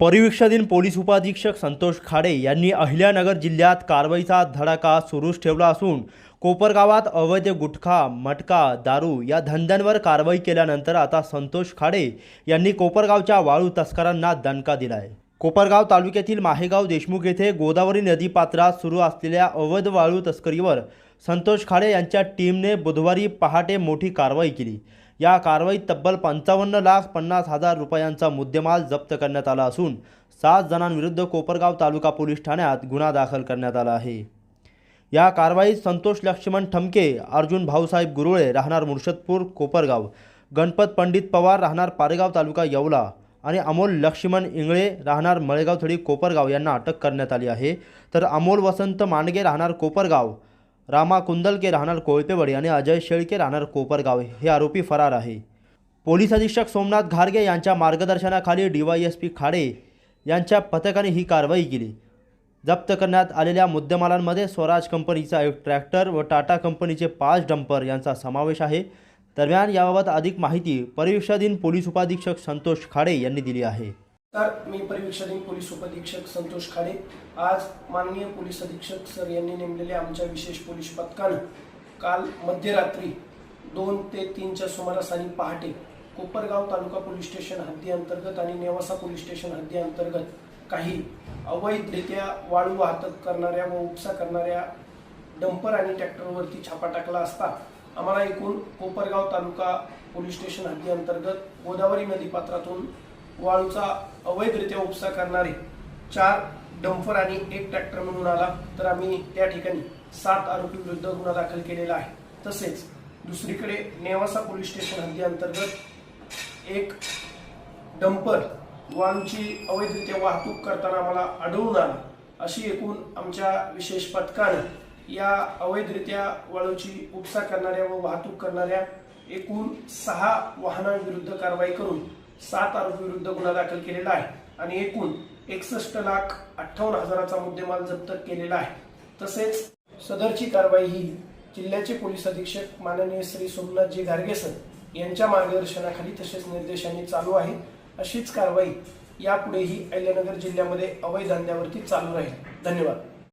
परिवीक्षाधीन police उपाधीक्षक संतोष खाडे यांनी अहिल्यानगर जिल्ह्यात कारवाईचा धडाका सुरूच ठेवला असून कोपरगावात अवैध गुटखा मटका दारू या धंद्यांवर कारवाई केल्यानंतर आता संतोष खाडे यांनी कोपरगावच्या वाळू तस्करांना दणका दिला आहे कोपरगाव तालुक्यातील माहेगाव देशमुख येथे गोदावरी नदीपात्रात सुरू असलेल्या अवैध वाळू तस्करीवर संतोष खाडे यांच्या टीमने बुधवारी पहाटे मोठी कारवाई केली. या कारवाईत तब्बल पंचावन्न लाख पन्नास हजार रुपयांचा मुद्देमाल जप्त करण्यात आला असून सात जणांविरुद्ध कोपरगाव तालुका पोलीस ठाण्यात गुन्हा दाखल करण्यात आला आहे. या कारवाईत संतोष लक्ष्मण ठमके अर्जुन भाऊसाहेब गुरुळे राहणार मुर्शदपूर कोपरगाव गणपत पंडित पवार राहणार पारेगाव तालुका येवला आणि अमोल लक्ष्मण इंगळे राहणार मळेगाव थडी कोपरगाव यांना अटक करण्यात आली आहे. तर अमोल वसंत मांडगे राहणार कोपरगाव रामा कुंदलके राहणार कोळपेवाडी आणि अजय शेळके राहणार कोपरगाव हे आरोपी फरार आहे. पोलीस अधीक्षक सोमनाथ घारगे यांच्या मार्गदर्शनाखाली डीवायएसपी खाडे यांच्या पथकाने ही कारवाई केली. जप्त करण्यात आलेल्या मुद्देमालांमध्ये स्वराज कंपनीचा एक ट्रॅक्टर व टाटा कंपनीचे पाच डंपर यांचा समावेश आहे. दरम्यान याबाबत अधिक माहिती परिविषाधीन पोलीस उपाधीक्षक संतोष खाडे यांनी दिली आहे. तर मी परिवीक्षाधीन पोलीस उपअधीक्षक संतोष खाडे आज माननीय पोलीस अधीक्षक सर यांनी नेमलेल्या आमच्या विशेष पोलीस पथकानं काल मध्यरात्री दोन ते तीनच्या सुमारास आणि पहाटे कोपरगाव तालुका पोलीस स्टेशन हद्दी अंतर्गत आणि नेवासा पोलीस स्टेशन हद्दी अंतर्गत काही अवैधरित्या वाळू वाहतूक करणाऱ्या व उपसा करणाऱ्या डंपर आणि ट्रॅक्टरवरती छापा टाकला असता आम्हाला एकूण कोपरगाव तालुका पोलीस स्टेशन हद्दी अंतर्गत गोदावरी नदीपात्रातून वाळूचा अवैधरित्या उपसा करणारे चार डंफर आणि एक ट्रॅक्टर मिळून आला तर आम्ही त्या ठिकाणी सात आरोपी विरुद्ध गुन्हा दाखल केलेला आहे. तसेच दुसरीकडे नेवासा पोलीस स्टेशन हद्दी अंतर्गत एक डंपर वाळूची अवैधरित्या वाहतूक करताना आम्हाला आढळून आला. अशी एकूण आमच्या विशेष पथकानं या अवैधरित्या वाळूची उपसा करणाऱ्या व वाहतूक करणाऱ्या एकूण सहा वाहनांविरुद्ध कारवाई करून सात आरोपी विरुद्ध गुन्हा दाखल केलेला आहे आणि एकूण एकसष्ट लाख अठ्ठावन्न हजाराचा मुद्देमाल जप्त केलेला आहे. तसेच सदरची कारवाई ही जिल्ह्याचे पोलीस अधीक्षक माननीय श्री सोमनाथजी जी सर यांच्या मार्गदर्शनाखाली तसेच निर्देशांनी चालू आहे. अशीच कारवाई यापुढेही अहिल्यानगर जिल्ह्यामध्ये अवैध धंद्यावरती चालू राहील. धन्यवाद.